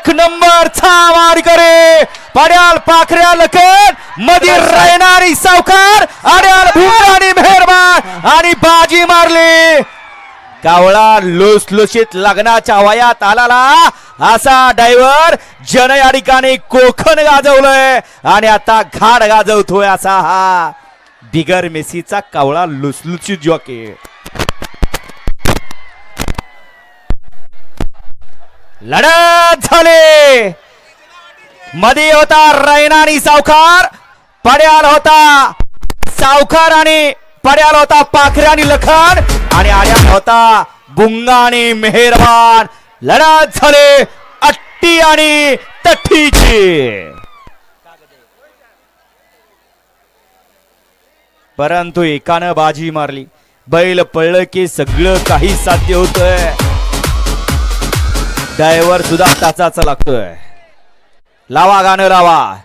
एक नंबर वार करे. पड्याल पाखऱ्या लखनमध्ये राहणारी सावकार अड्याल भुमरानी मेहरबान आणि बाजी मारली. कावळा लुसलुशीत लग्नाच्या वयात आलाला. असा डायव्हर जन या ठिकाणी कोखण गाजवलंय आणि आता घाट गाजवतोय असा हा बिगर मेसीचा कावळा लुसलुशीत जॉकी लढत झाले. मध्ये होता रैना आणि सावकार पड्याल होता सावकार आणि पड्याल होता पाखरे आणि लखन आणि आड्याल होता बुंगा आणि मेहरबान. लढत झाले अट्टी आणि तठ्ठीची. परंतु एकानं बाजी मारली. बैल पडलं की सगळं काही साध्य होतंय. डायव्हर सुद्धा ताचाच लागतोय. लावा गाणं लावा.